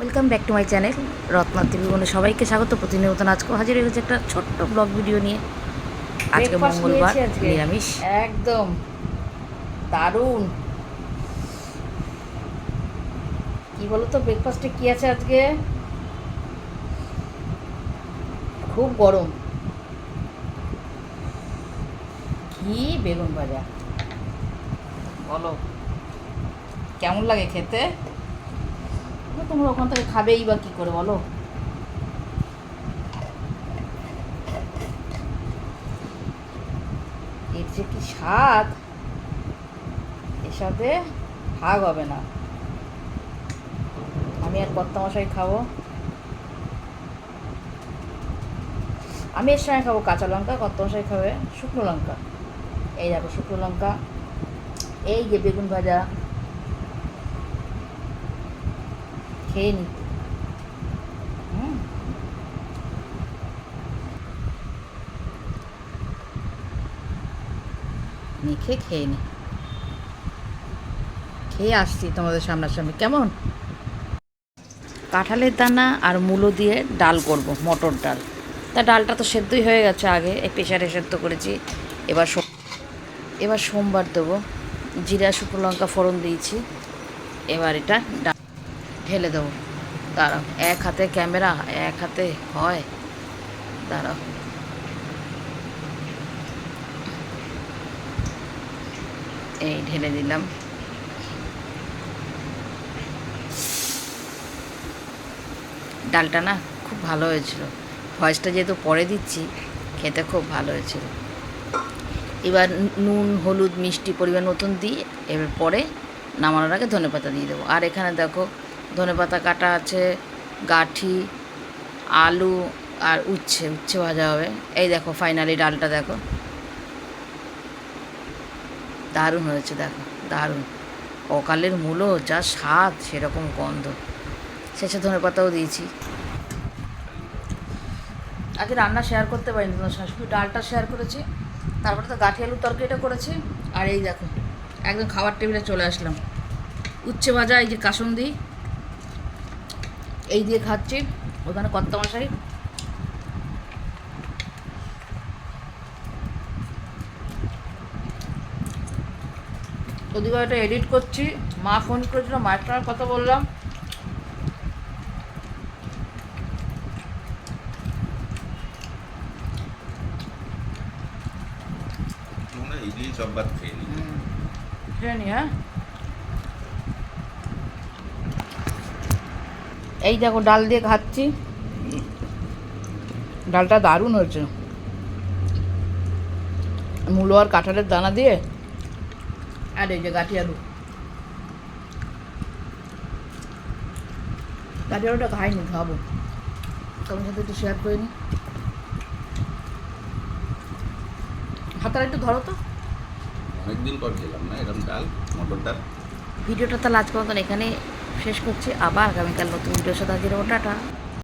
Welcome back to my channel Ratna TV বলে সবাইকে স্বাগত। প্রতিনিয়ত আজকে হাজির হয়ে গেছে একটা ছোট্ট ব্লগ ভিডিও নিয়ে। আজকে মঙ্গলবার নিরামিষ। একদম। দারুণ। কি বলতো ব্রেকফাস্টে কি আছে আজকে? খুব গরম। কি বেগুন ভাজা। বলো কেমন লাগে খেতে? তোমরা ওখান থেকে খাবেই বা কি করে বলো? এর যে কি স্বাদ? এর সাথে ভাগ হবে না। আমি আর কর্তা মশাই খাব। আমি এর সঙ্গে খাব কাঁচা লঙ্কা কর্তা মশাই খাবে শুকনো লঙ্কা। এই দেখো শুকনো লঙ্কা, এই যে বেগুন ভাজা। খেয়ে নি মেখে খেয়ে নি। খেয়ে আসছি তোমাদের সামনাসামনি। কেমন? কাঁঠালের দানা আর মূলো দিয়ে ডাল করব, মটর ডাল। তা ডালটা তো সেদ্ধই হয়ে গেছে আগে, এই প্রেশারে সেদ্ধ করেছি। এবার এবার সোমবার দেবো। জিরা, শুকনো লঙ্কা ফোড়ন দিয়েছি। এবার এটা ডাল ঢেলে দেবো। দাঁড়াও, এক হাতে ক্যামেরা, এক হাতে হয়। দাঁড়াও। এই ঢেলে দিলাম। ডালটা না খুব ভালো হয়েছিল। ভয়েসটা যেহেতু পরে দিচ্ছি, খেতে খুব ভালো হয়েছিল। এবার নুন, হলুদ, মিষ্টি পরিমাণ মতন দিয়ে এবার পরে নামানোর আগে ধনেপাতা দিয়ে দেবো। আর এখানে দেখো ধনেপাতা কাটা আছে, গাঠি, আলু আর উচ্ছে উচ্ছে ভাজা হবে। এই দেখো ফাইনালি ডালটা দেখো। দারুণ হয়েছে, দেখো, দারুণ। অকালের মূলো, যা স্বাদ, সেরকম গন্ধ। শেষে ধনেপাতাও দিয়েছি। আগে রান্না শেয়ার করতে পারিনি, তোমার শুধু ডালটা শেয়ার করেছি। তারপরে তো গাঠি, আলুর তরকারিটা করেছি। আর এই দেখো, একদম খাবার টেবিলে চলে আসলাম। উচ্ছে ভাজা, এই যে কাসন্দি। এই দিয়ে খাচ্ছি। ওখানে কত্তা মশাই। ওদিকে এটা এডিট করছি। মা ফোন করেছিল মায়ের সঙ্গে কথা বললাম। খেয়ে নি হ্যাঁ? এই দেখো ডাল দিয়ে খাচ্ছি। ডালটা দারুণ হয়েছে। মূলো আর কাঁঠালের দানা দিয়ে আর এই যে গাঠি আলু। গাঠি আলুটা খাইনি খাব। তোমার সাথে একটু শেয়ার করে নি। হাতার একটু ধরো তো। অনেকদিন পর খেলাম না এরকম ডাল মটর ডাল। ভিডিওটা তাহলে আজকে মতন এখানে শেষ করছি আবার আগামীকাল নতুন ভিডিওর সাথে হাজির হব। টাটা।